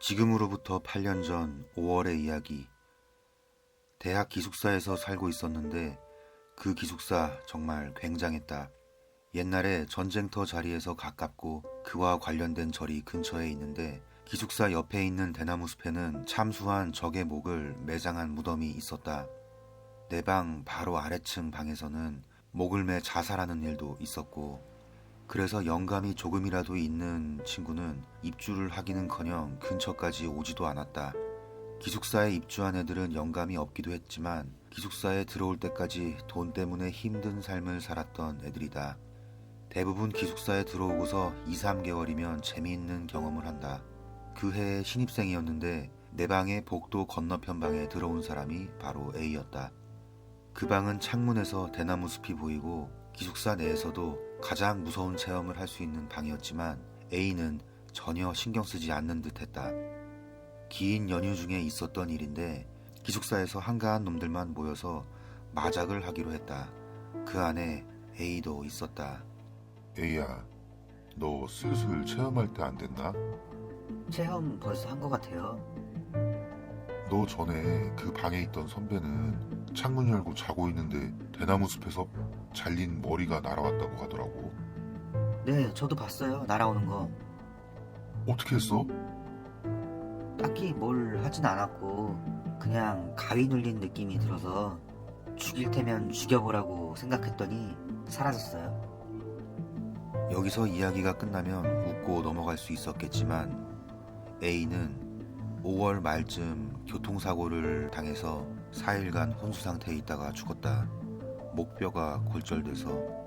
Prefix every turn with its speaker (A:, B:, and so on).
A: 지금으로부터 8년 전 5월의 이야기. 대학 기숙사에서 살고 있었는데 그 기숙사 정말 굉장했다. 옛날에 전쟁터 자리에서 가깝고 그와 관련된 절이 근처에 있는데 기숙사 옆에 있는 대나무 숲에는 참수한 적의 목을 매장한 무덤이 있었다. 내 방 바로 아래층 방에서는 목을 매 자살하는 일도 있었고 그래서 영감이 조금이라도 있는 친구는 입주를 하기는커녕 근처까지 오지도 않았다. 기숙사에 입주한 애들은 영감이 없기도 했지만 기숙사에 들어올 때까지 돈 때문에 힘든 삶을 살았던 애들이다. 대부분 기숙사에 들어오고서 2, 3개월이면 재미있는 경험을 한다. 그 해에 신입생이었는데 내 방의 복도 건너편 방에 들어온 사람이 바로 A였다. 그 방은 창문에서 대나무 숲이 보이고 기숙사 내에서도 가장 무서운 체험을 할 수 있는 방이었지만 A는 전혀 신경 쓰지 않는 듯 했다. 긴 연휴 중에 있었던 일인데 기숙사에서 한가한 놈들만 모여서 마작을 하기로 했다. 그 안에 A도 있었다.
B: 에이야, 너 슬슬 체험할 때 안 됐나?
C: 체험 벌써 한 것 같아요.
B: 너 전에 그 방에 있던 선배는 창문 열고 자고 있는데 대나무 숲에서 잘린 머리가 날아왔다고 하더라고.
C: 네, 저도 봤어요. 날아오는 거.
B: 어떻게 했어?
C: 딱히 뭘 하진 않았고, 그냥 가위 눌린 느낌이 들어서 죽일 테면 죽여보라고 생각했더니 사라졌어요.
A: 여기서 이야기가 끝나면 웃고 넘어갈 수 있었겠지만 A는 5월 말쯤 교통사고를 당해서 4일간 혼수 상태에 있다가 죽었다. 목뼈가 골절돼서